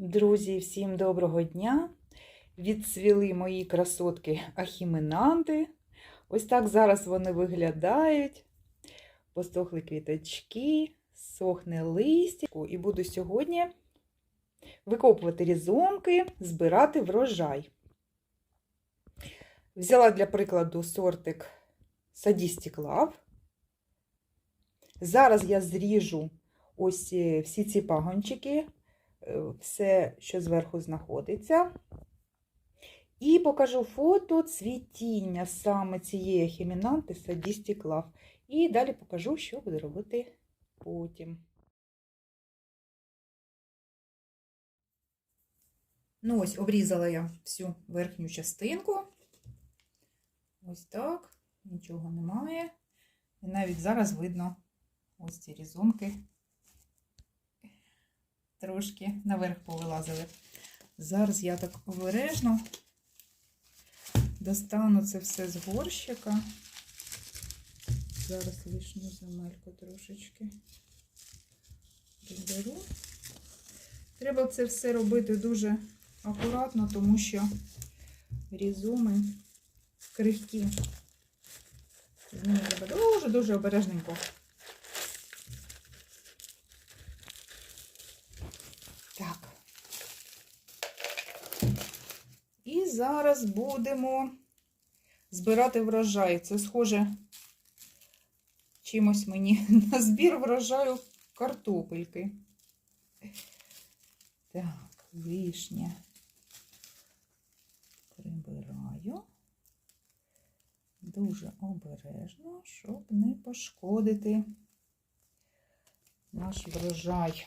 Друзі, всім доброго дня! Відцвіли мої красотки ахіменанти. Ось так зараз вони виглядають. Посохли квіточки, сохне листя. І буду сьогодні викопувати різомки, збирати врожай. Взяла для прикладу сортик Садістік Лав. Зараз я зріжу ось е, всі ці пагончики все, що зверху знаходиться. І покажу фото цвітіння саме цієї хімінанти Love. І далі покажу, що буду робити потім. Ну, ось обрізала я всю верхню частинку. Ось так, нічого немає. І навіть зараз видно ось ці різомки трошки наверх повилазили. Зараз я так обережно достану це все з горщика. Зараз лишню земельку трошечки приберу. Треба це все робити дуже акуратно, тому що різоми крихкі. З ними треба дуже-дуже обережненько. Так. І зараз будемо збирати врожай. Це схоже чимось мені на збір врожаю картопельки. Так, вишня прибираю. Дуже обережно, щоб не пошкодити наш врожай.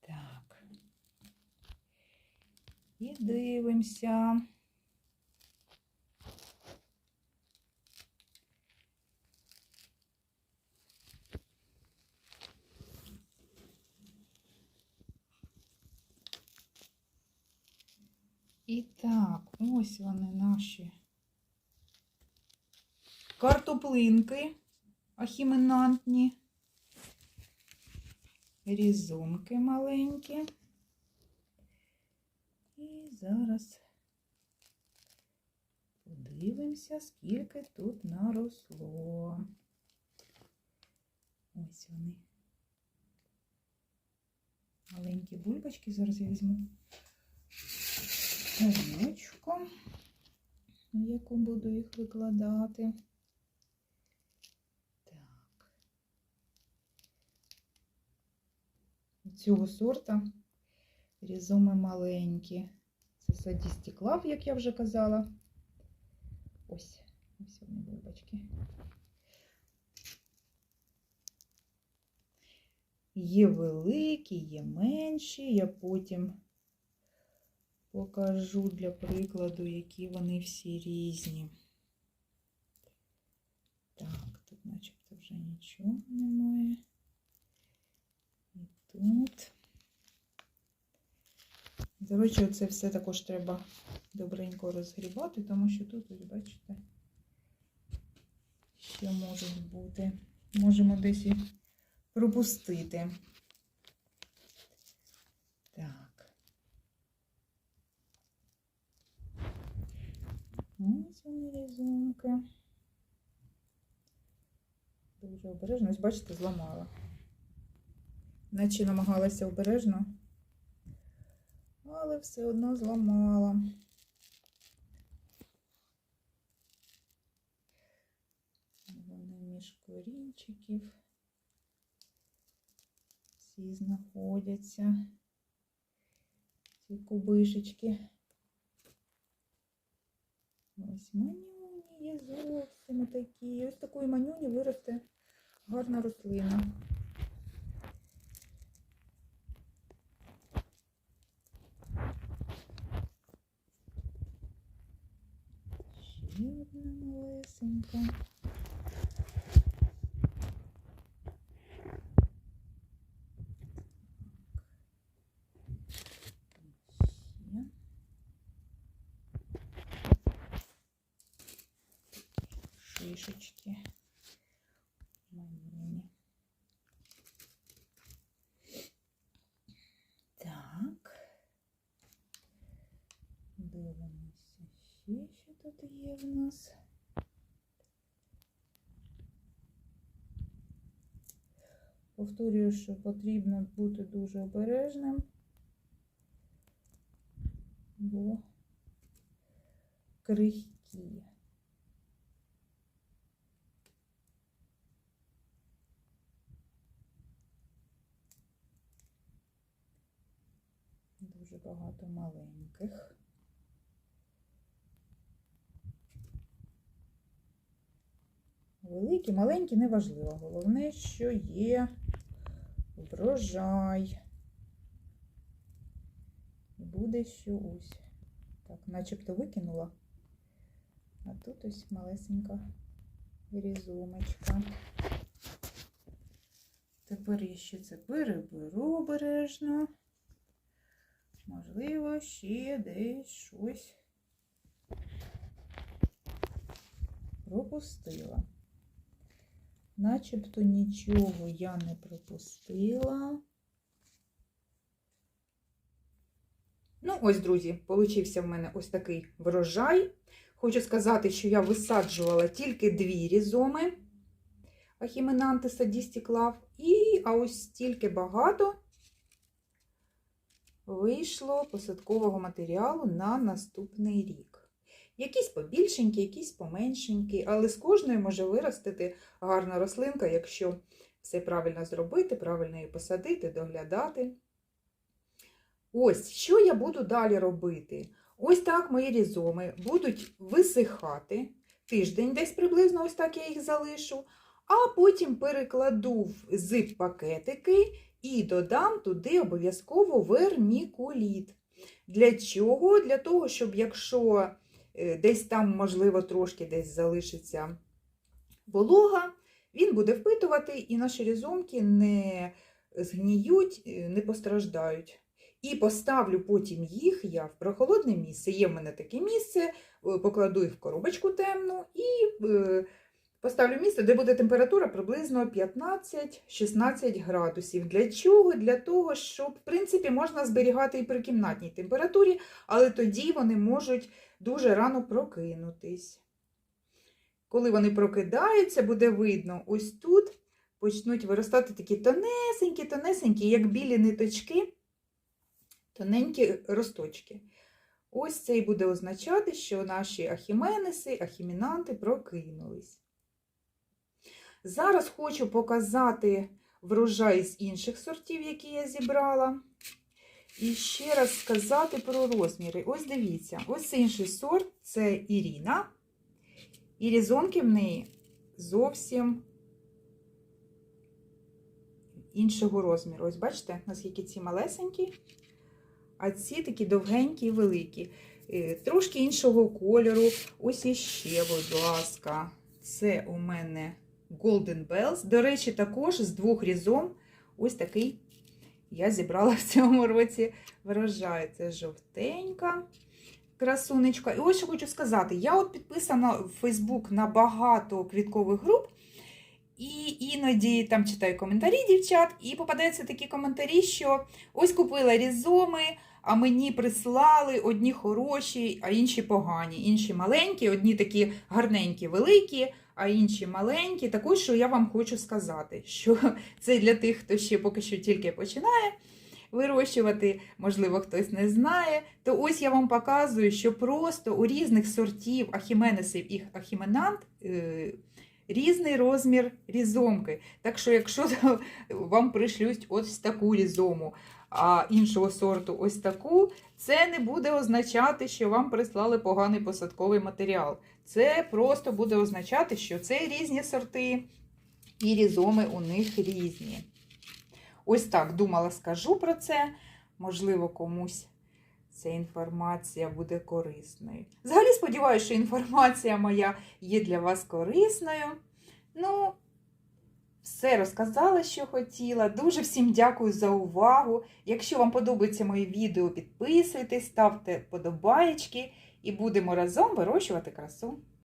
Так. І дивимося. І так, ось вони наші картоплинки ахіменантні, різунки маленькі. І зараз подивимося, скільки тут наросло. Ось вони. Маленькі бульбочки, зараз я візьму тарілочку, в яку буду їх викладати. Так. Цього сорта різоми маленькі. Це садістіклав, як я вже казала. Ось, ось вони бульбочки. Є великі, є менші, я потім покажу для прикладу, які вони всі різні. Так, тут начебто вже нічого немає. І тут. До речі, це все також треба добренько розгрібати, тому що тут, ось бачите, ще можуть бути. Можемо десь і пропустити. Так. Ось вони різунки. Дуже обережно. Ось, бачите, зламала. Наче намагалася обережно, але все одно зламала. Вони між корінчиків всі знаходяться. Ці кубишечки. Ось манюні є зовсім такі. Ось такої манюні виросте гарна рослина. Ще одна малесенька. Шишечки. В нас. Повторюю, що потрібно бути дуже обережним, бо крихкі. Дуже багато маленьких. Великі, маленькі, неважливо. Головне, що є врожай. Буде що ось. Так, начебто викинула. А тут ось малесенька різомочка. Тепер я ще це переберу обережно. Можливо, ще десь щось пропустила. Начебто нічого я не пропустила. Ну, ось, друзі, получився в мене ось такий врожай. Хочу сказати, що я висаджувала тільки дві різоми Ахіменантиса дістіклав. І а ось стільки багато вийшло посадкового матеріалу на наступний рік. Якісь побільшенькі, якісь поменшенькі, але з кожної може виростити гарна рослинка, якщо все правильно зробити, правильно її посадити, доглядати. Ось, що я буду далі робити? Ось так мої різоми будуть висихати тиждень, десь приблизно ось так я їх залишу, а потім перекладу в зип-пакетики і додам туди обов'язково вермікуліт. Для чого? Для того, щоб якщо десь там, можливо, трошки десь залишиться волога, він буде впитувати, і наші різомки не згніють, е, не постраждають. І поставлю потім їх я в прохолодне місце. Є в мене таке місце, е, покладу їх в коробочку темну і е, поставлю місце, де буде температура приблизно 15-16 градусів. Для чого? Для того, щоб, в принципі, можна зберігати і при кімнатній температурі, але тоді вони можуть дуже рано прокинутись. Коли вони прокидаються, буде видно, ось тут почнуть виростати такі тонесенькі, тонесенькі, як білі ниточки, тоненькі росточки. Ось це і буде означати, що наші ахіменеси, ахімінанти прокинулись. Зараз хочу показати врожай з інших сортів, які я зібрала. І ще раз сказати про розміри. Ось дивіться, ось інший сорт це Ірина. І різонки в неї зовсім іншого розміру. Ось бачите, наскільки ці малесенькі, а ці такі довгенькі і великі. Е, Трошки іншого кольору. Ось іще, будь ласка, це у мене Golden Bells. До речі, також з двох різом ось такий я зібрала в цьому році врожай. Це жовтенька красунечка. І ось що хочу сказати: я от підписана в Фейсбук на багато квіткових груп. І іноді там читаю коментарі дівчат, і попадаються такі коментарі, що ось купила різоми, а мені прислали одні хороші, а інші погані. Інші маленькі, одні такі гарненькі, великі, а інші маленькі. Також що я вам хочу сказати, що це для тих, хто ще поки що тільки починає вирощувати, можливо, хтось не знає. То ось я вам показую, що просто у різних сортів ахіменесів і ахіменант. Різний розмір різомки. Так що, якщо вам пришлють ось таку різому, а іншого сорту ось таку, це не буде означати, що вам прислали поганий посадковий матеріал. Це просто буде означати, що це різні сорти, і різоми у них різні. Ось так думала, скажу про це. Можливо, комусь ця інформація буде корисною. Взагалі сподіваюся, що інформація моя є для вас корисною. Ну, все розказала, що хотіла. Дуже всім дякую за увагу. Якщо вам подобається моє відео, підписуйтесь, ставте подобаєчки і будемо разом вирощувати красу.